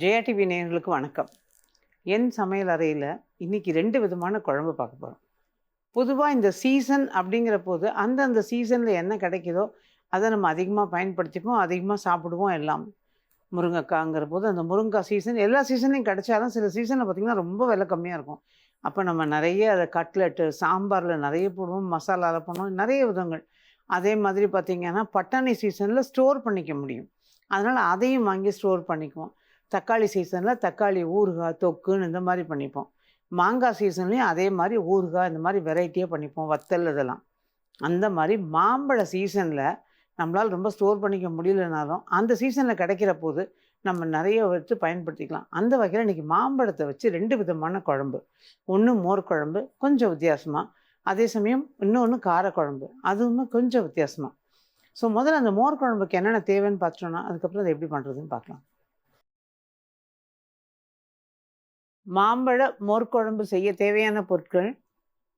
Jaya TV நேயர்களுக்கு வணக்கம். என் சமையல் அறையில் இன்றைக்கி ரெண்டு விதமான குழம்பு பார்க்க போகிறோம் பொதுவாக இந்த சீசன் அப்படிங்கிற போது அந்தந்த சீசனில் என்ன கிடைக்குதோ அதை நம்ம அதிகமாக பயன்படுத்திப்போம் அதிகமாக சாப்பிடுவோம் எல்லாம். முருங்கைக்காங்கிற போது அந்த முருங்கைக்காய் சீசன் எல்லா சீசன்லையும் கிடைச்சாலும் சில சீசனில் பார்த்திங்கன்னா ரொம்ப விலை கம்மியாக இருக்கும். அப்போ நம்ம நிறைய அதை கட்லெட்டு சாம்பாரில் நிறைய போடுவோம் மசாலாவில் போடுவோம் நிறைய விதங்கள். அதே மாதிரி பார்த்திங்கன்னா பட்டாணி சீசனில் ஸ்டோர் பண்ணிக்க முடியும். அதனால் அதையும் வாங்கி ஸ்டோர் பண்ணிக்குவோம். தக்காளி சீசனில் தக்காளி ஊறுகாய் தொக்குன்னு இந்த மாதிரி பண்ணிப்போம். மாங்காய் சீசன்லேயும் அதே மாதிரி ஊறுகாய் இந்த மாதிரி வெரைட்டியாக பண்ணிப்போம் வத்தல் இதெல்லாம். அந்த மாதிரி மாம்பழ சீசனில் நம்மளால் ரொம்ப ஸ்டோர் பண்ணிக்க முடியலனாலும் அந்த சீசனில் கிடைக்கிற போது நம்ம நிறைய வச்சு பயன்படுத்திக்கலாம். அந்த வகையில் இன்றைக்கி மாம்பழத்தை வச்சு ரெண்டு விதமான குழம்பு. ஒன்று மோர் குழம்பு கொஞ்சம் வித்தியாசமாக அதே சமயம் இன்னொன்று காரக்குழம்பு அதுவுமே கொஞ்சம் வித்தியாசமாக ஸோ முதல்ல அந்த மோர் குழம்புக்கு என்னென்ன தேவைன்னு பார்த்தோன்னா அதுக்கப்புறம் அதை எப்படி பண்ணுறதுன்னு பார்க்கலாம். மாம்பழ மோர்க்குழம்பு செய்ய தேவையான பொருட்கள்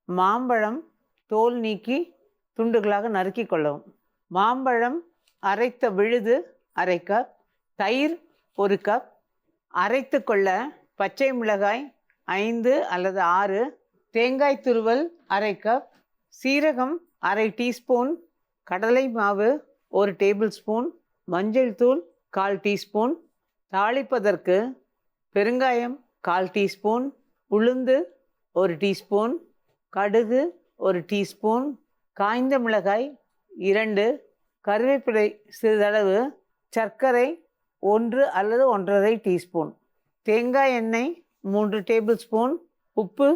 மாம்பழம் தோல் நீக்கி துண்டுகளாக நறுக்கி கொள்ளவும். மாம்பழம் அரைத்த விழுது அரை கப் தயிர் ஒரு கப் அரைத்து கொள்ள பச்சை மிளகாய் ஐந்து அல்லது ஆறு தேங்காய் துருவல் அரை கப் சீரகம் அரை டீஸ்பூன் கடலை மாவு ஒரு டேபிள் ஸ்பூன் மஞ்சள் தூள் கால் டீஸ்பூன். தாளிப்பதற்கு பெருங்காயம் கால் டீஸ்பூன் உளுந்து ஒரு டீஸ்பூன் கடுகு ஒரு டீஸ்பூன் காய்ந்த மிளகாய் இரண்டு கருவேப்பிலை சிறிதளவு சர்க்கரை ஒன்று அல்லது ஒன்றரை டீஸ்பூன் தேங்காய் எண்ணெய் மூன்று டேபிள் ஸ்பூன் உப்பு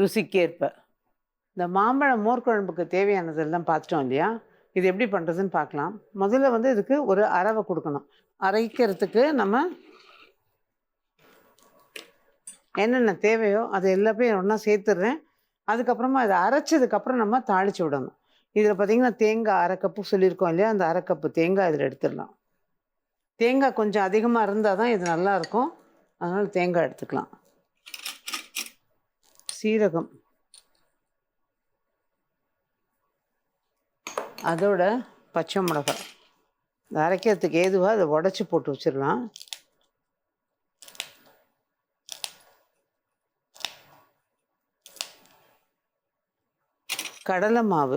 ருசிக்கேற்ப. இந்த மாம்பழம் மோர் குழம்புக்கு தேவையானதெல்லாம் பார்த்துட்டோம் இல்லையா? இது எப்படி பண்ணுறதுன்னு பார்க்கலாம். முதல்ல வந்து இதுக்கு ஒரு அரவை கொடுக்கணும். அரைக்கிறதுக்கு நம்ம என்னென்ன தேவையோ அது எல்லாத்தையும் ஒன்றா சேர்த்துடுறேன். அதுக்கப்புறமா அதை அரைச்சதுக்கப்புறம் நம்ம தாளித்து விடணும். இதில் பார்த்திங்கன்னா தேங்காய் அரை கப்பு சொல்லியிருக்கோம் இல்லையா? அந்த அரை கப்பு தேங்காய் இதில் எடுத்துடலாம். தேங்காய் கொஞ்சம் அதிகமாக இருந்தால் தான் இது நல்லாயிருக்கும் அதனால் தேங்காய் எடுத்துக்கலாம். சீரகம். அதோட பச்சை மிளகாய். அரைக்கிறதுக்கு ஏதுவாக அதை உடச்சி போட்டு வச்சிடலாம். கடலை மாவு.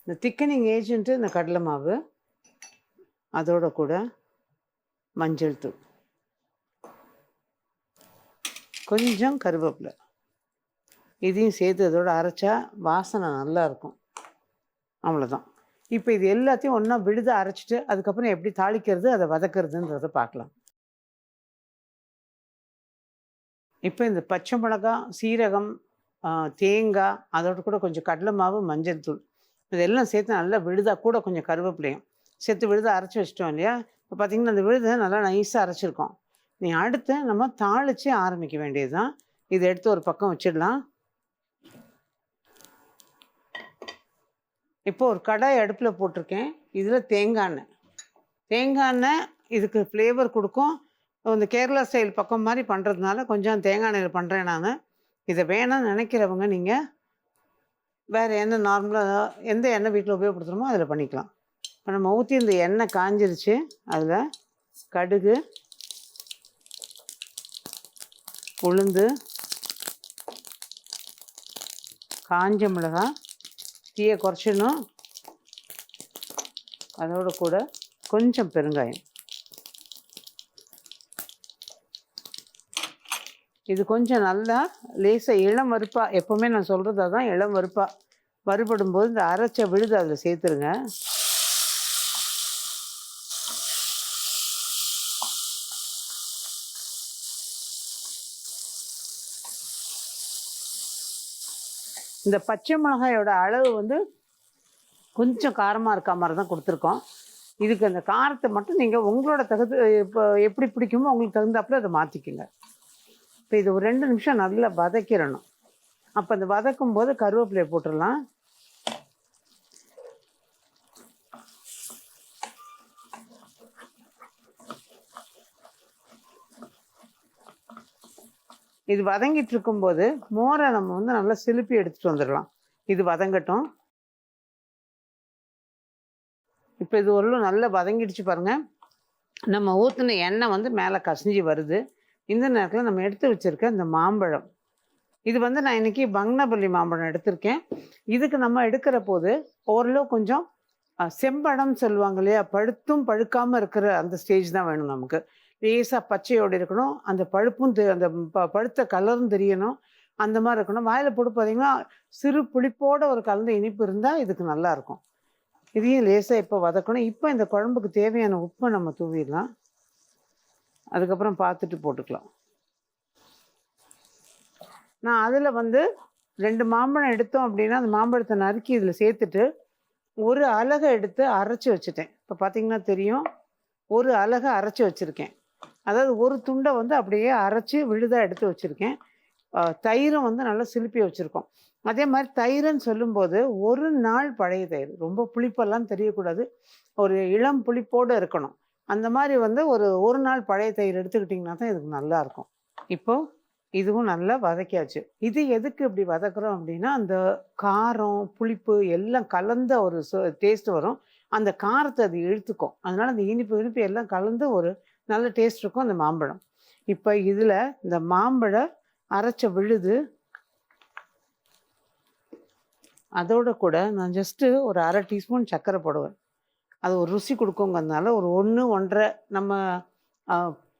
இந்த திக்கனிங் ஏஜென்ட்டு இந்த கடலை மாவு. அதோட கூட மஞ்சள் தூள். கொஞ்சம் கருவேப்பிலை. இதையும் சேர்த்து அதோட அரைச்சா வாசனை நல்லா இருக்கும். அவ்வளோதான் இப்போ இது எல்லாத்தையும் ஒன்றா விடுத அரைச்சிட்டு அதுக்கப்புறம் எப்படி தாளிக்கிறது அதை வதக்கிறதுன்றதை பார்க்கலாம். இப்போ இந்த பச்சை மிளகாய் சீரகம் தேங்காய் அதோட கூட கொஞ்சம் கடலை மாவு மஞ்சள் தூள். இதெல்லாம் சேர்த்து நல்லா விழுதா கூட கொஞ்சம் கருவேப்பிலையும் சேர்த்து விழுத அரைச்சி வச்சிட்டோம் இல்லையா? இப்போ பார்த்தீங்கன்னா அந்த விழுதை நல்லா நைஸாக அரைச்சிருக்கோம். நீ அடுத்து நம்ம தாளித்து ஆரம்பிக்க வேண்டியது தான் இதை எடுத்து ஒரு பக்கம் வச்சிடலாம். இப்போ ஒரு கடாய் அடுப்பில் போட்டிருக்கேன். இதில் தேங்காய் எண்ணெய். தேங்காய் எண்ணெய் இதுக்கு ஃப்ளேவர் கொடுக்கும். இந்த கேரளா ஸ்டைல் பக்கம் மாதிரி பண்ணுறதுனால கொஞ்சம் தேங்காய் எண்ணெயில் பண்ணுறேன் நான். இதை வேணாம்னு நினைக்கிறவங்க நீங்கள் வேறு எண்ணெய் நார்மலாக எந்த எண்ணெய் வீட்டில் உபயோகப்படுத்துகிறோமோ அதில் பண்ணிக்கலாம். இப்போ நம்ம ஊற்றி இந்த எண்ணெய் காஞ்சிருச்சு அதில் கடுகு உளுந்து காஞ்ச மிளகாய் தீயை குறைச்சிடணும். அதோட கூட கொஞ்சம் பெருங்காயம். இது கொஞ்சம் நல்லா லேசாக இளம் வறுப்பாக எப்போவுமே நான் சொல்கிறது அதான் இளம் வறுப்பாக வறுபடும் போது இந்த அரைச்ச விழுது அதில் சேர்த்துருங்க. இந்த பச்சை மிளகாயோட அளவு வந்து கொஞ்சம் காரமாக இருக்க மாதிரி தான் கொடுத்துருக்கோம். இதுக்கு அந்த காரத்தை மட்டும் நீங்கள் உங்களோட தகுந்த இப்போ எப்படி பிடிக்குமோ உங்களுக்கு தகுந்தாப்புல அதை மாற்றிக்குங்க இப்போ இது ஒரு ரெண்டு நிமிஷம் நல்லா வதக்கிடணும். அப்போ அந்த வதக்கும் போது கருவேப்பிலையை போட்டுடலாம். இது வதங்கிட்டு இருக்கும்போது மோரை நம்ம வந்து நல்லா சிலுப்பி எடுத்துட்டு வந்துடலாம். இது வதங்கட்டும். இப்போ இது ஒரு நல்லா வதங்கிடுச்சு பாருங்க. நம்ம ஊற்றின எண்ணெய் வந்து மேலே கசிஞ்சு வருது. இந்த நேரத்தில் நம்ம எடுத்து வச்சிருக்க இந்த மாம்பழம். இது வந்து நான் இன்னைக்கு பங்கனப்பள்ளி மாம்பழம் எடுத்திருக்கேன். இதுக்கு நம்ம எடுக்கிற போது ஓரளவு கொஞ்சம் செம்படம் சொல்லுவாங்க இல்லையா பழுத்தும் பழுக்காமல் இருக்கிற அந்த ஸ்டேஜ் தான் வேணும் நமக்கு. லேசாக பச்சையோடு இருக்கணும் அந்த பழுப்பும் தெ- அந்த ப- பழுத்த கலரும் தெரியணும் அந்த மாதிரி இருக்கணும். வாயில் போட்டு பார்த்தீங்கன்னா சிறு புளிப்போட ஒரு கலந்த இனிப்பு இருந்தால் இதுக்கு நல்லாயிருக்கும் இதையும் லேசாக இப்போ வதக்கணும். இப்போ இந்த குழம்புக்கு தேவையான உப்பை நம்ம தூவிடலாம். அதுக்கப்புறம் பார்த்துட்டு போட்டுக்கலாம். நான் அதில் வந்து ரெண்டு மாம்பழம் எடுத்தோம் அப்படின்னா அந்த மாம்பழத்தை நறுக்கி இதில் சேர்த்துட்டு ஒரு அலகை எடுத்து அரைச்சி வச்சுட்டேன். இப்போ பார்த்தீங்கன்னா தெரியும் ஒரு அலகை அரைச்சி வச்சுருக்கேன். அதாவது ஒரு துண்டை வந்து அப்படியே அரைச்சி விழுதாக எடுத்து வச்சுருக்கேன். தயிரும் வந்து நல்லா சிலுப்பி வச்சுருக்கோம். அதே மாதிரி தயிர்னு சொல்லும்போது ஒரு நாள் பழைய தயிர். ரொம்ப புளிப்பெல்லாம் தெரியக்கூடாது. ஒரு இளம் புளிப்போடு இருக்கணும். அந்த மாதிரி வந்து ஒரு ஒரு நாள் பழைய தயிர் எடுத்துக்கிட்டிங்கன்னா தான் இதுக்கு நல்லா இருக்கும். இப்போ? இதுவும் நல்லா வதக்கியாச்சு. இது எதுக்கு இப்படி வதக்குறோம் அப்படின்னா அந்த காரம் புளிப்பு எல்லாம் கலந்த ஒரு டேஸ்ட் வரும். அந்த காரத்தை அது இழுத்துக்கும். அதனால அந்த இனிப்பு இனிப்பு எல்லாம் கலந்து ஒரு நல்ல டேஸ்ட் இருக்கும் அந்த மாம்பழம். இப்போ இதில் இந்த மாம்பழ அரைச்ச விழுது அதோட கூட நான் ஜஸ்ட்டு ஒரு அரை டீஸ்பூன் சர்க்கரை போடுவேன். அது ஒரு ருசி கொடுக்குங்கிறதுனால ஒரு ஒன்று ஒன்றரை நம்ம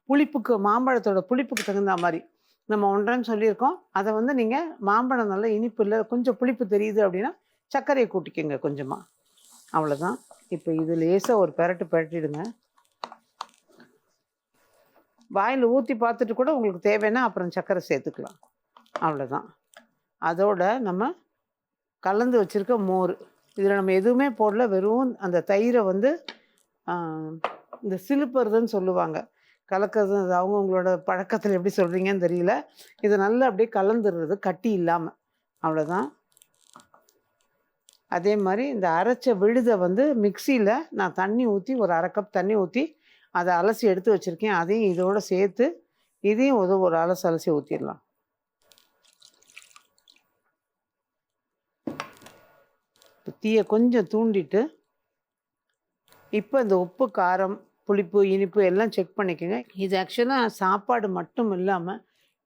புளிப்புக்கு மாம்பழத்தோட புளிப்புக்கு தகுந்த மாதிரி நம்ம ஒன்றரைன்னு சொல்லியிருக்கோம். அதை வந்து நீங்கள் மாம்பழம் நல்ல இனிப்பு இல்லை கொஞ்சம் புளிப்பு தெரியுது அப்படின்னா சர்க்கரையை கூட்டிக்கோங்க கொஞ்சமாக அவ்வளோதான் இப்போ இது லேசாக ஒரு பெரட்டு பெரட்டிடுங்க. வாயில் ஊற்றி பார்த்துட்டு கூட உங்களுக்கு தேவைன்னா அப்புறம் சர்க்கரை சேர்த்துக்கலாம். அவ்வளோதான் அதோட நம்ம கலந்து வச்சுருக்க மோர். இதில் நம்ம எதுவுமே போடல. வெறும் அந்த தயிரை வந்து இந்த சிலுப்புறதுன்னு சொல்லுவாங்க. கலக்கிறது அது அவங்கவுங்களோட பழக்கத்தில் எப்படி சொல்கிறீங்கன்னு தெரியல. இது நல்லா அப்படியே கலந்துடுறது கட்டி இல்லாமல் அவ்வளோதான் அதே மாதிரி இந்த அரைச்ச விழுதை வந்து மிக்சியில் நான் தண்ணி ஊற்றி ஒரு அரை கப் தண்ணி ஊற்றி அதை அலசி எடுத்து வச்சுருக்கேன். அதையும் இதோடு சேர்த்து இதையும் ஒரு அலசி அலசி ஊற்றிடலாம் தீயை கொஞ்சம் தூண்டிட்டு இப்போ இந்த உப்பு காரம் புளிப்பு இனிப்பு எல்லாம் செக் பண்ணிக்கோங்க. இது ஆக்சுவலாக சாப்பாடு மட்டும் இல்லாமல்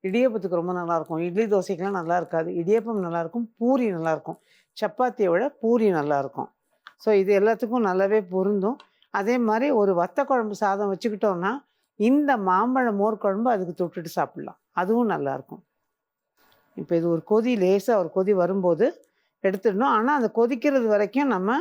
இடியப்பத்துக்கு ரொம்ப நல்லாயிருக்கும். இட்லி தோசைக்கெலாம் நல்லா இருக்காது. இடியப்பம் நல்லாயிருக்கும் பூரி நல்லாயிருக்கும். சப்பாத்தியை விட பூரி நல்லாயிருக்கும். ஸோ இது எல்லாத்துக்கும் நல்லாவே பொருந்தும். அதே மாதிரி ஒரு வத்த குழம்பு சாதம் வச்சுக்கிட்டோம்னா இந்த மாம்பழ மோர் குழம்பு அதுக்கு தொட்டுட்டு சாப்பிட்லாம். அதுவும் நல்லாயிருக்கும். இப்போ இது ஒரு கொதி லேசாக ஒரு கொதி வரும்போது எடுத்துடணும். ஆனால் அந்த கொதிக்கிறது வரைக்கும் நம்ம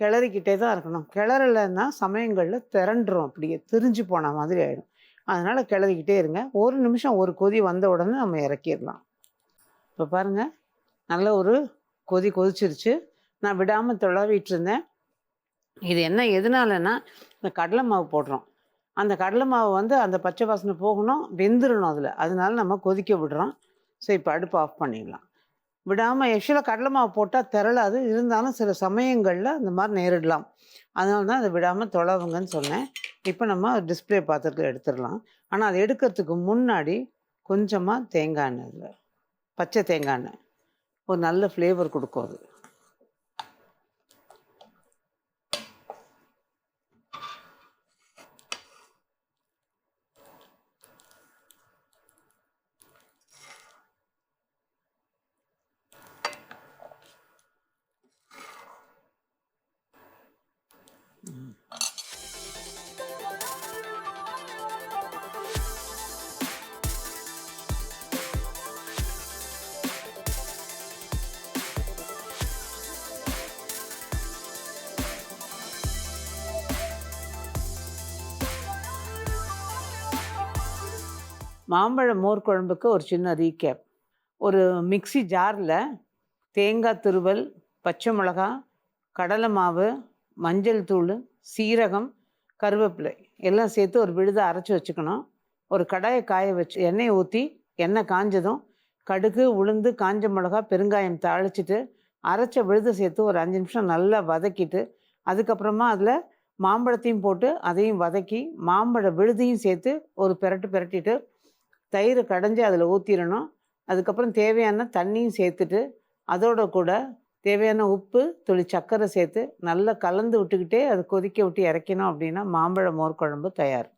கிளறிக்கிட்டே தான் இருக்கணும். கிளறலைன்னா சமயங்களில் திரண்டுரும். அப்படியே திரிஞ்சு போன மாதிரி ஆகிடும் அதனால் கிளறிக்கிட்டே இருங்க. ஒரு நிமிஷம் ஒரு கொதி வந்த உடனே நம்ம இறக்கிடலாம். இப்போ பாருங்கள் நல்ல ஒரு கொதி கொதிச்சிருச்சு. நான் விடாமல் தொழவிட்டு இருந்தேன் இது என்ன எதனாலன்னா இந்த கடலை மாவு போடுறோம். அந்த கடலை மாவு வந்து அந்த பச்சை வாசனை போகணும் வெந்துடணும் அதில். அதனால நம்ம கொதிக்க விடுறோம். ஸோ இப்போ அடுப்பு ஆஃப் பண்ணிடலாம். விடாமல் எஷில் கடலை மாவு போட்டால் திரளாது. இருந்தாலும் சில சமயங்களில் அந்த மாதிரி நேரிடலாம். அதனால தான் அதை விடாமல் தொலைவுங்கன்னு சொன்னேன். இப்போ நம்ம டிஸ்ப்ளே பாத்திரத்தில் எடுத்துடலாம். ஆனால் அதை எடுக்கிறதுக்கு முன்னாடி கொஞ்சமாக தேங்காய் எண்ணெய் பச்சை தேங்காய் எண்ணெய். ஒரு நல்ல ஃப்ளேவர் கொடுக்கும் அது. மாம்பழ மோர் குழம்புக்கு ஒரு சின்ன ரீகேப். ஒரு மிக்ஸி ஜாரில் தேங்காய் துருவல் பச்சை மிளகா கடலை மாவு மஞ்சள் தூள் சீரகம் கருவேப்பிலை எல்லாம் சேர்த்து ஒரு விழுதை அரைச்சி வச்சுக்கணும். ஒரு கடாயை காய வச்சு எண்ணெயை ஊற்றி எண்ணெய் காஞ்சதும் கடுகு உளுந்து காஞ்ச மிளகா பெருங்காயம் தாளிச்சிட்டு அரைச்ச விழுதை சேர்த்து ஒரு அஞ்சு நிமிஷம் நல்லா வதக்கிட்டு அதுக்கப்புறமா அதில் மாம்பழத்தையும் போட்டு அதையும் வதக்கி மாம்பழ விழுதையும் சேர்த்து ஒரு பெரட்டு பெரட்டிட்டு தயிர் கடைஞ்சி அதில் ஊற்றிடணும் அதுக்கப்புறம் தேவையான தண்ணியும் சேர்த்துட்டு அதோட கூட தேவையான உப்பு துளி சர்க்கரை சேர்த்து நல்லா கலந்து விட்டுக்கிட்டே அதை கொதிக்க விட்டு இறக்கினோம் அப்படின்னா மாம்பழ மோர் குழம்பு தயார்.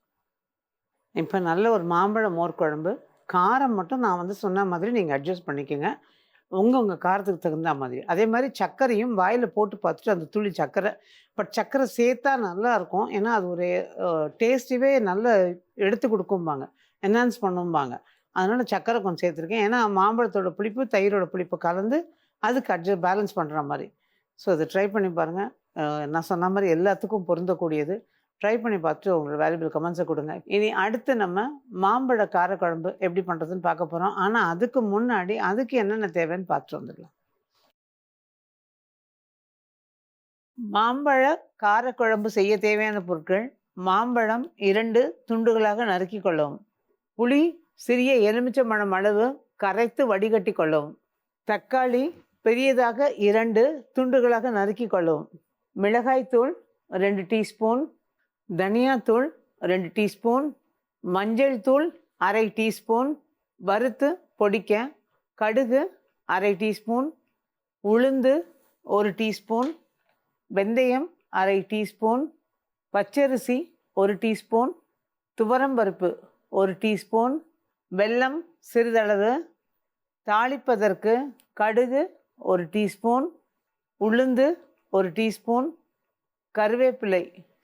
இப்போ நல்ல ஒரு மாம்பழ மோர் குழம்பு. காரம் மட்டும் நான் வந்து சொன்ன மாதிரி நீங்கள் அட்ஜஸ்ட் பண்ணிக்கோங்க. உங்கள் உங்கள் காரத்துக்கு தகுந்த மாதிரி. அதே மாதிரி சர்க்கரையும் வாயில் போட்டு பார்த்துட்டு அந்த துளி சர்க்கரை பட் சர்க்கரை சேர்த்தா நல்லா இருக்கும். ஏன்னா அது ஒரு டேஸ்டிவே நல்ல எடுத்து கொடுக்கும்பாங்க. என்ஹான்ஸ் பண்ணும்பாங்க. அதனால் சக்கரை கொஞ்சம் சேர்த்துருக்கேன். ஏன்னா மாம்பழத்தோட புளிப்பு தயிரோட புளிப்பு கலந்து அதுக்கு அட்ஜஸ்ட் பேலன்ஸ் பண்ணுற மாதிரி. ஸோ அதை ட்ரை பண்ணி பாருங்கள் நான் சொன்ன மாதிரி எல்லாத்துக்கும் பொருந்தக்கூடியது. ட்ரை பண்ணி பார்த்துட்டு உங்களோட வேல்யூபிள் கமெண்ட்ஸை கொடுங்க. இனி அடுத்து நம்ம மாம்பழ காரக்குழம்பு எப்படி பண்ணுறதுன்னு பார்க்க போகிறோம் ஆனால் அதுக்கு முன்னாடி அதுக்கு என்னென்ன தேவைன்னு பார்த்துட்டு வந்துடலாம். மாம்பழ காரக்குழம்பு செய்ய தேவையான பொருட்கள் மாம்பழம் இரண்டு துண்டுகளாக நறுக்கி கொள்ளவும் புளி சிறிய எலுமிச்சம்பழம் அளவு கரைத்து வடிகட்டி கொள்ளவும் தக்காளி பெரியதாக இரண்டு துண்டுகளாக நறுக்கி கொள்ளவும் மிளகாய்த்தூள் ரெண்டு டீஸ்பூன் தனியாத்தூள் ரெண்டு டீஸ்பூன் மஞ்சள் தூள் அரை டீஸ்பூன் வறுத்து பொடிக்க கடுகு அரை டீஸ்பூன் உளுந்து ஒரு டீஸ்பூன் வெந்தயம் அரை டீஸ்பூன் பச்சரிசி ஒரு டீஸ்பூன் துவரம்பருப்பு ஒரு டீஸ்பூன் வெல்லம் சிறிதளவு தாளிப்பதற்கு கடுகு ஒரு டீஸ்பூன் உளுந்து ஒரு டீஸ்பூன் கருவேப்பிலை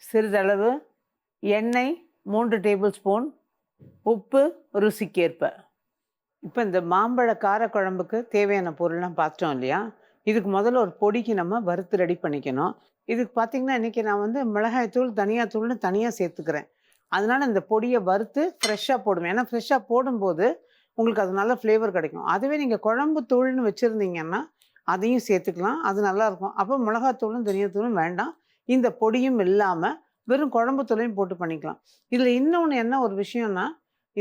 சிறிதளவு எண்ணெய் மூன்று டேபிள் ஸ்பூன் உப்பு ருசிக்கேற்ப. இப்போ இந்த மாம்பழ காரக்குழம்புக்கு தேவையான பொருள்லாம் பார்த்தோம் இல்லையா? இதுக்கு முதல்ல ஒரு பொடிக்கு நம்ம வறுத்து ரெடி பண்ணிக்கணும். இதுக்கு பார்த்தீங்கன்னா இன்றைக்கி நான் வந்து மிளகாய்த்தூள் தனியாத்தூள்னு தனியாக சேர்த்துக்கிறேன். அதனால் இந்த பொடியை வறுத்து ஃப்ரெஷ்ஷாக போடுவேன் ஏன்னா ஃப்ரெஷ்ஷாக போடும்போது உங்களுக்கு அது நல்ல ஃப்ளேவர் கிடைக்கும். அதுவே நீங்கள் குழம்பு தூள்னு வச்சுருந்தீங்கன்னா அதையும் சேர்த்துக்கலாம். அது நல்லாயிருக்கும் அப்போ மிளகாத்தூளும் தனியாத்தூளும் வேண்டாம். இந்த பொடியும் இல்லாமல் வெறும் குழம்பு தூளையும் போட்டு பண்ணிக்கலாம். இதில் இன்னொன்று என்ன ஒரு விஷயம்னா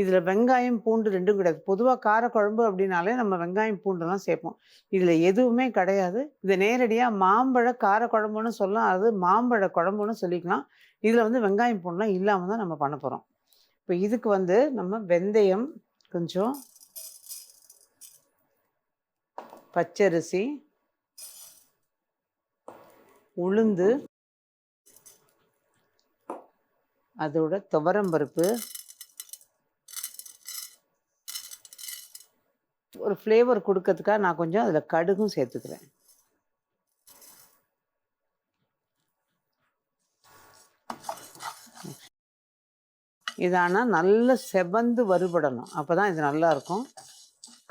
இதில் வெங்காயம் பூண்டு ரெண்டும் கிடையாது. பொதுவாக கார குழம்பு அப்படின்னாலே நம்ம வெங்காயம் பூண்டுலாம் சேர்ப்போம். இதில் எதுவுமே கிடையாது. இதை நேரடியாக மாம்பழ காரக்குழம்புன்னு சொல்லலாம். அது மாம்பழ குழம்புன்னு சொல்லிக்கலாம். இதில் வந்து வெங்காயம் பூண்டுலாம் இல்லாமல் தான் நம்ம பண்ண போகிறோம் இப்போ இதுக்கு வந்து நம்ம வெந்தயம் கொஞ்சம் பச்சரிசி உளுந்து அதோட துவரம்பருப்பு ஒரு ஃப்ளேவர் கொடுக்கறதுக்காக நான் கொஞ்சம் அதில் கடுகும் சேர்த்துக்கிறேன். இது ஆனால் நல்ல செவந்து வறுபடணும். அப்போ தான் இது நல்லாயிருக்கும்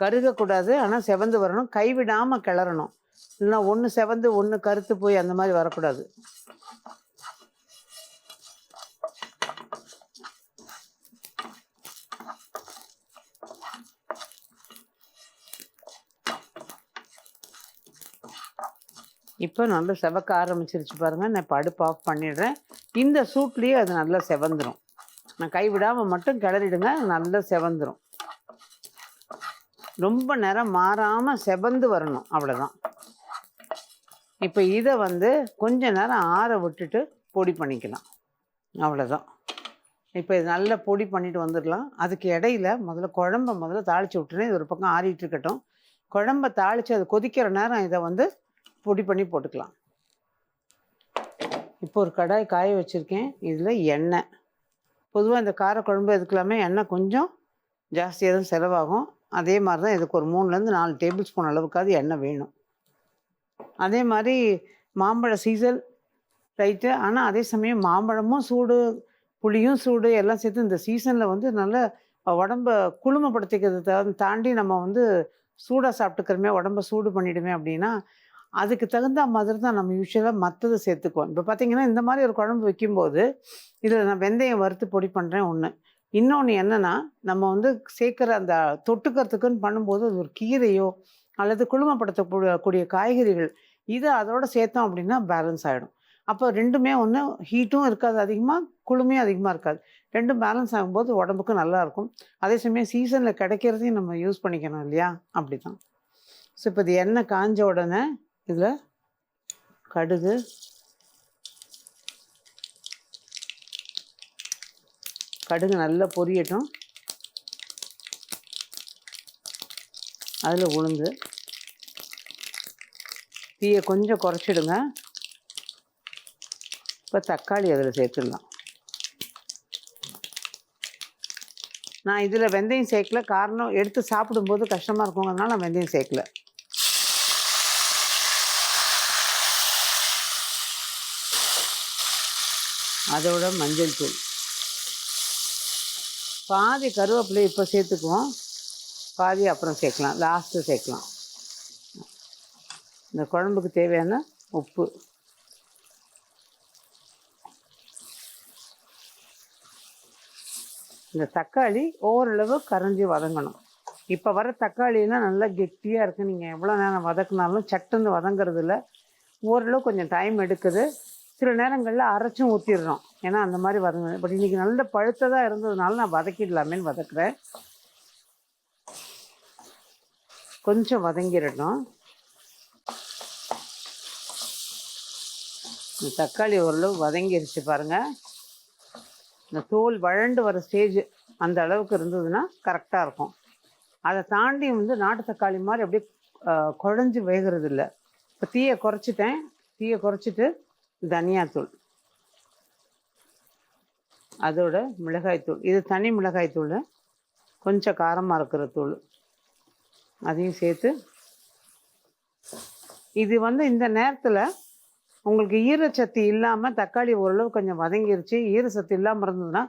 கருகக்கூடாது ஆனால் செவந்து வரணும். கைவிடாமல் கிளறணும். இல்லைன்னா ஒன்று செவந்து ஒன்று கருத்து போய் அந்த மாதிரி வரக்கூடாது. இப்போ நல்லா செவக்க ஆரம்பிச்சிருச்சு பாருங்கள் நான் இப்போ அடுப்பு ஆஃப் பண்ணிடுறேன். இந்த சூட்லேயே அது நல்லா செவந்துடும் நான் கைவிடாமல் மட்டும் கிளறிடுங்க நல்லா செவந்துடும் ரொம்ப நேரம் மாறாமல் செவந்து வரணும் அவ்வளோதான் இப்போ இதை வந்து கொஞ்ச நேரம் ஆற விட்டுட்டு பொடி பண்ணிக்கலாம் அவ்வளோதான் இப்போ இது நல்லா பொடி பண்ணிட்டு வந்துடலாம். அதுக்கு இடையில முதல்ல குழம்ப முதல்ல தாளித்து விட்டுறேன். இது ஒரு பக்கம் ஆறிட்டு இருக்கட்டும். குழம்ப தாளித்து அது கொதிக்கிற நேரம் இதை வந்து பொடி பண்ணி போட்டுக்கலாம். இப்போ ஒரு கடாய் காய வச்சுருக்கேன். இதில் எண்ணெய். பொதுவாக இந்த காரக்குழம்பு இதுக்கெல்லாமே எண்ணெய் கொஞ்சம் ஜாஸ்தியாக தான் செலவாகும். அதே மாதிரி தான் இதுக்கு ஒரு மூணுலேருந்து நாலு டேபிள் ஸ்பூன் அளவுக்காவது எண்ணெய் வேணும். அதே மாதிரி மாம்பழ சீசன் ரைட்டு ஆனால் அதே சமயம் மாம்பழமும் சூடு புளியும் சூடு எல்லாம் சேர்த்து இந்த சீசனில் வந்து நல்ல உடம்ப குளுமைப்படுத்திக்கிறத தாண்டி நம்ம வந்து சூடாக சாப்பிட்டுக்கிறோமே உடம்ப சூடு பண்ணிடுமே அப்படின்னா அதுக்கு தகுந்த மாதிரி தான் நம்ம யூஸ்வலாக மற்றதை சேர்த்துக்குவோம். இப்போ பார்த்தீங்கன்னா இந்த மாதிரி ஒரு குழம்பு வைக்கும்போது இதில் நான் வெந்தயம் வறுத்து பொடி பண்ணுறேன் ஒன்று இன்னொன்று என்னென்னா நம்ம வந்து சேர்க்குற அந்த தொட்டுக்கிறதுக்குன்னு பண்ணும்போது அது ஒரு கீரையோ அல்லது குழுமப்படுத்தக்கூடிய காய்கறிகள் இதை அதோட சேர்த்தோம் அப்படின்னா பேலன்ஸ் ஆகிடும் அப்போ ரெண்டுமே ஒன்று ஹீட்டும் இருக்காது அதிகமாக குளுமையும் அதிகமாக இருக்காது. ரெண்டும் பேலன்ஸ் ஆகும்போது உடம்புக்கு நல்லாயிருக்கும் அதே சமயம் சீசனில் கிடைக்கிறதையும் நம்ம யூஸ் பண்ணிக்கணும் இல்லையா? அப்படி தான் ஸோ இப்போ இது எண்ணெய் காஞ்ச உடனே இதில் கடுகு. கடுகு நல்லா பொரியட்டும். அதில் உளுந்து. தீயை கொஞ்சம் குறைச்சிடுங்க. இப்போ தக்காளி அதில் சேர்த்துடலாம். நான் இதில் வெந்தயம் சேர்க்கல. காரணம் எடுத்து சாப்பிடும்போது கஷ்டமாக இருக்குங்கிறதுனால நான் வெந்தயம் சேர்க்கல. அதோட மஞ்சள் தூள். பாதி கருவேப்பிலை இப்போ சேர்த்துக்குவோம். பாதி அப்புறம் சேர்க்கலாம். லாஸ்ட்டு சேர்க்கலாம். இந்த குழம்புக்கு தேவையான உப்பு. இந்த தக்காளி ஓரளவு கரைஞ்சி வதங்கணும். இப்போ வர தக்காளியெல்லாம் நல்லா கெட்டியாக இருக்குது நீங்கள் எவ்வளோ நேரம் வதக்குனாலும் சட்டுன்னு வதங்குறதில்ல. ஓரளவு கொஞ்சம் டைம் எடுக்குது. சில நேரங்களில் அரைச்சும் ஊற்றிடுறோம் ஏன்னா அந்த மாதிரி வதங்க பட் இன்றைக்கி நல்ல பழுத்ததாக இருந்ததுனால நான் வதக்கிடலாமேன்னு வதக்குறேன். கொஞ்சம் வதங்கிடணும். இந்த தக்காளி ஓரளவு வதங்கிருச்சு பாருங்கள் இந்த தோல் வழண்டு வர ஸ்டேஜ் அந்த அளவுக்கு இருந்ததுன்னா கரெக்டாக இருக்கும். அதை தாண்டி வந்து நாட்டு தக்காளி மாதிரி அப்படியே குழஞ்சி வேகிறது இல்லை இப்போ தீயை குறைச்சிட்டேன். தீயை குறைச்சிட்டு தனியாத்தூள். அதோட மிளகாய்த்தூள். இது தனி மிளகாய்த்தூள். கொஞ்சம் காரமாக இருக்கிற தூள். அதையும் சேர்த்து. இது வந்து இந்த நேரத்தில் உங்களுக்கு ஈரச்சத்து இல்லாமல் தக்காளி ஓரளவு கொஞ்சம் வதங்கிருச்சு. ஈரச்சத்து இல்லாமல் இருந்ததுன்னா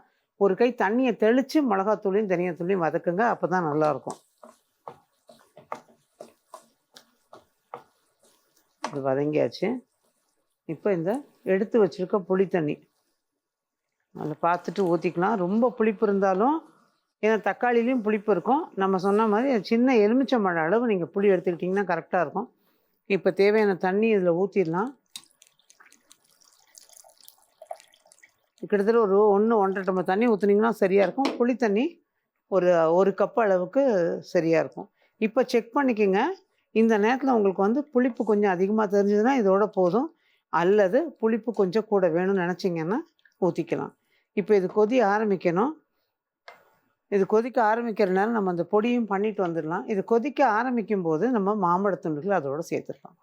ஒரு கை தண்ணியை தெளித்து மிளகாத்தூளையும் தனியாத்தூளையும் வதக்குங்க. அப்போ தான் நல்லாயிருக்கும். இது வதங்கியாச்சு. இப்போ இந்த எடுத்து வச்சிருக்க புளி தண்ணி. அதில் பார்த்துட்டு ஊற்றிக்கலாம் ரொம்ப புளிப்பு இருந்தாலும் ஏன்னா தக்காளிலையும் புளிப்பு இருக்கும். நம்ம சொன்ன மாதிரி சின்ன எலுமிச்சம்பழம் அளவு நீங்கள் புளி எடுத்துக்கிட்டிங்கன்னா கரெக்டாக இருக்கும். இப்போ தேவையான தண்ணி இதில் ஊற்றிடலாம் கிட்டத்தட்ட ஒரு ஒன்று ஒன்றரை டம்ளர் தண்ணி ஊற்றுனீங்கன்னா சரியாக இருக்கும். புளி தண்ணி ஒரு ஒரு கப் அளவுக்கு சரியாக இருக்கும். இப்போ செக் பண்ணிக்கோங்க. இந்த நேரத்தில் உங்களுக்கு வந்து புளிப்பு கொஞ்சம் அதிகமாக தெரிஞ்சதுன்னா இதோட போதும். அல்லது புளிப்பு கொஞ்சம் கூட வேணும்னு நினச்சிங்கன்னா ஊற்றிக்கலாம் இப்போ இது கொதி ஆரம்பிக்கணும். இது கொதிக்க ஆரம்பிக்கிற நம்ம அந்த பொடியும் பண்ணிட்டு வந்துடலாம். இது கொதிக்க ஆரம்பிக்கும் போது நம்ம மாம்பழத்துண்டுகளை அதோட சேர்த்துடலாம்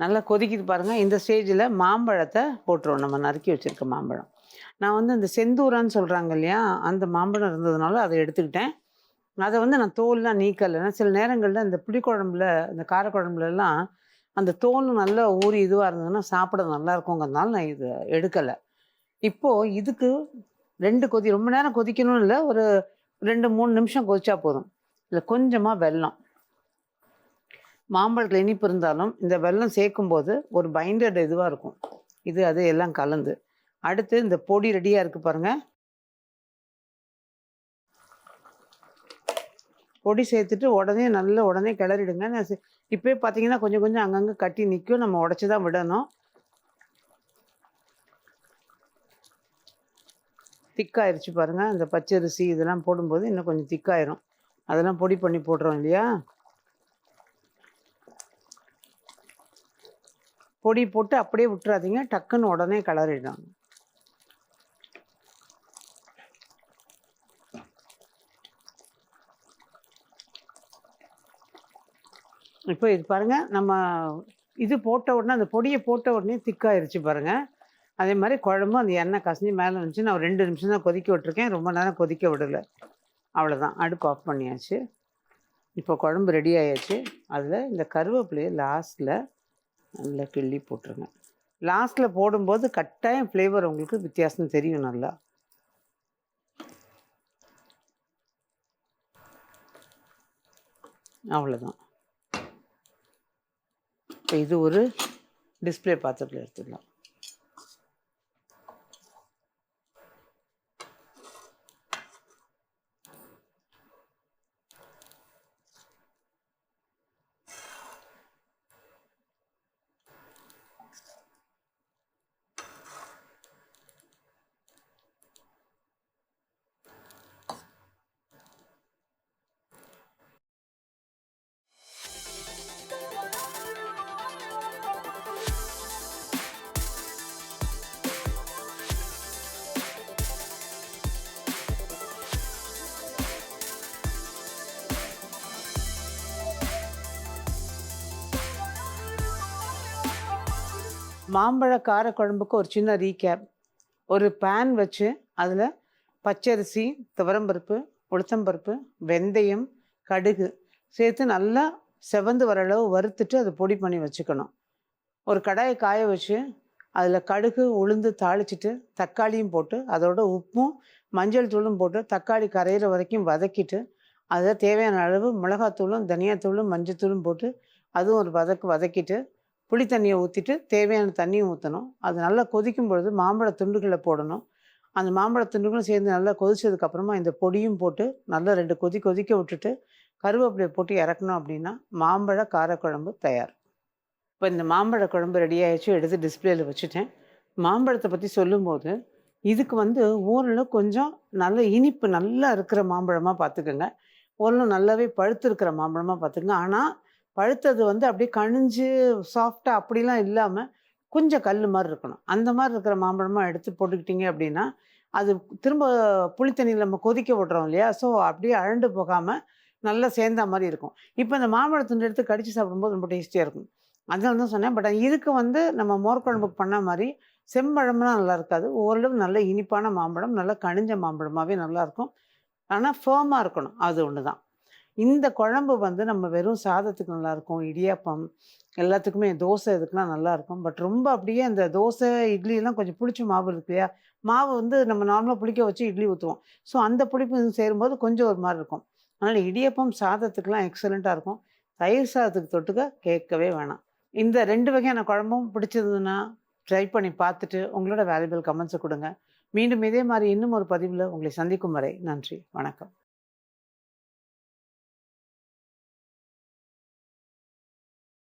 நல்லா கொதிக்குது பாருங்கள் இந்த ஸ்டேஜில் மாம்பழத்தை போட்டுருவோம். நம்ம நறுக்கி வச்சுருக்க மாம்பழம். நான் வந்து இந்த செந்தூரான்னு சொல்கிறாங்க இல்லையா? அந்த மாம்பழம் இருந்ததுனால அதை எடுத்துக்கிட்டேன். அதை வந்து நான் தோல்லாம் நீக்கலை. ஏன்னா சில நேரங்களில் இந்த புளிக்குழம்புல இந்த காரக்குழம்புலலாம் அந்த தோல் நல்லா ஊறி இதுவாக இருந்ததுன்னா சாப்பிட நல்லா இருக்குங்கிறதுனால நான் இதை எடுக்கலை. இப்போது இதுக்கு ரெண்டு கொதி ரொம்ப நேரம் கொதிக்கணும்னு இல்லை ஒரு ரெண்டு மூணு நிமிஷம் கொதிச்சா போதும். இதில் கொஞ்சமாக வெல்லம். மாம்பழத்தில் இனிப்பு இருந்தாலும் இந்த வெல்லம் சேர்க்கும்போது ஒரு பைண்டட் இதுவாக இருக்கும். இது அது எல்லாம் கலந்து. அடுத்து இந்த பொடி ரெடியாக இருக்குது பாருங்கள் பொடி சேர்த்துட்டு உடனே நல்ல உடனே கிளறிடுங்க. நான் செ- பார்த்தீங்கன்னா கொஞ்சம் கொஞ்சம் அங்கங்கே கட்டி நிற்கும் நம்ம உடச்சி தான் விடணும். திக்காயிருச்சு பாருங்கள் இந்த பச்சரிசி இதெல்லாம் போடும்போது இன்னும் கொஞ்சம் திக்காயிரும். அதெல்லாம் பொடி பண்ணி போடுறோம் இல்லையா? பொடி போட்டு அப்படியே விட்டுறாதீங்க. டக்குன்னு உடனே கிளறிடும் இப்போ இது பாருங்கள் நம்ம இது போட்ட உடனே அந்த பொடியை போட்ட உடனே திக்காயிருச்சு பாருங்கள் அதே மாதிரி குழம்பும் அந்த எண்ணெய் கசஞ்சி மேலே வந்துச்சு. நான் ரெண்டு நிமிஷம் தான் கொதிக்க விட்டுருக்கேன். ரொம்ப நேரம் கொதிக்க விடலை. அவ்வளோதான் அடுப்பு ஆஃப் பண்ணியாச்சு. இப்போ குழம்பு ரெடி ஆயாச்சு. அதில் இந்த கருவேப்பிலையை லாஸ்ட்டில் நல்லா கிள்ளி போட்டுருங்க. லாஸ்ட்டில் போடும்போது கட்டாயம் ஃப்ளேவர் உங்களுக்கு வித்தியாசம் தெரியும் நல்லா. அவ்வளோதான் இப்போ இது ஒரு டிஸ்பிளே பாத்திரத்தில் எடுத்துடலாம். மாம்பழ காரக்குழம்புக்கு ஒரு சின்ன ரீகேப். ஒரு பேன் வச்சு அதில் பச்சரிசி துவரம்பருப்பு உளுத்தம்பருப்பு வெந்தயம் கடுகு சேர்த்து நல்லா செவந்து வர அளவு வறுத்துட்டு அதை பொடி பண்ணி வச்சுக்கணும். ஒரு கடாயை காய வச்சு அதில் கடுகு உளுந்து தாளிச்சிட்டு தக்காளியும் போட்டு அதோட உப்பும் மஞ்சள் தூளும் போட்டு தக்காளி கரையிற வரைக்கும் வதக்கிட்டு அதில் தேவையான அளவு மிளகாத்தூளும் தனியாத்தூளும் மஞ்சத்தூளும் போட்டு அதுவும் ஒரு வதக்கு வதக்கிட்டு புளி தண்ணியை ஊற்றிட்டு தேவையான தண்ணியும் ஊற்றணும் அது நல்லா கொதிக்கும் பொழுது மாம்பழ துண்டுகளை போடணும். அந்த மாம்பழ துண்டுகளும் சேர்ந்து நல்லா கொதிச்சதுக்கப்புறமா இந்த பொடியும் போட்டு நல்லா ரெண்டு கொதி கொதிக்க விட்டுட்டு கருவேப்பிலையை போட்டு இறக்கணும் அப்படின்னா மாம்பழ காரக்குழம்பு தயார். இப்போ இந்த மாம்பழ குழம்பு ரெடி எடுத்து டிஸ்பிளேயில் வச்சுட்டேன். மாம்பழத்தை பற்றி சொல்லும்போது இதுக்கு வந்து ஓரளவு கொஞ்சம் நல்ல இனிப்பு நல்லா இருக்கிற மாம்பழமாக பார்த்துக்கோங்க. ஓரளவு நல்லாவே பழுத்து இருக்கிற மாம்பழமாக பார்த்துக்கோங்க. ஆனால் பழுத்தது வந்து அப்படியே கணிஞ்சு சாஃப்டாக அப்படிலாம் இல்லாமல் கொஞ்சம் கல் மாதிரி இருக்கணும். அந்த மாதிரி இருக்கிற மாம்பழமாக எடுத்து போட்டுக்கிட்டீங்க அப்படின்னா அது திரும்ப புளித்தண்ணியில் நம்ம கொதிக்க விட்றோம் இல்லையா? ஸோ அப்படியே அழண்டு போகாமல் நல்லா சேர்ந்த மாதிரி இருக்கும். இப்போ இந்த மாம்பழத்துண்டு எடுத்து கடித்து சாப்பிடும்போது ரொம்ப டேஸ்டியாக இருக்கும். அதனால தான் சொன்னேன். பட் இதுக்கு வந்து நம்ம மோர் குழம்புக்கு பண்ண மாதிரி செம்பழம்லாம் நல்லா இருக்காது. ஓரளவு நல்ல இனிப்பான மாம்பழம் நல்லா கனிஞ்ச மாம்பழமாகவே நல்லாயிருக்கும் ஆனால் ஃபேமாக இருக்கணும். அது ஒன்று தான் இந்த குழம்பு வந்து நம்ம வெறும் சாதத்துக்கு நல்லாயிருக்கும் இடியாப்பம் எல்லாத்துக்குமே தோசை இதுக்கெலாம் நல்லாயிருக்கும். பட் ரொம்ப அப்படியே அந்த தோசை இட்லிலாம் கொஞ்சம் புளிச்ச மாவு இருக்கு இல்லையா? மாவு வந்து நம்ம நார்மலாக புளிக்க வச்சு இட்லி ஊற்றுவோம் ஸோ அந்த புளிப்பு சேரும்போது கொஞ்சம் ஒரு மாதிரி இருக்கும். அதனால் இடியப்பம் சாதத்துக்கெலாம் எக்ஸலண்ட்டாக இருக்கும். தயிர் சாதத்துக்கு தொட்டுக்க கேட்கவே வேணாம். இந்த ரெண்டு வகையான குழம்பும் பிடிச்சதுன்னா ட்ரை பண்ணி பார்த்துட்டு உங்களோட வேல்யூபிள் கமெண்ட்ஸை கொடுங்க. மீண்டும் இதே மாதிரி இன்னும் ஒரு பதிவில் உங்களை சந்திக்கும் வரை நன்றி வணக்கம்.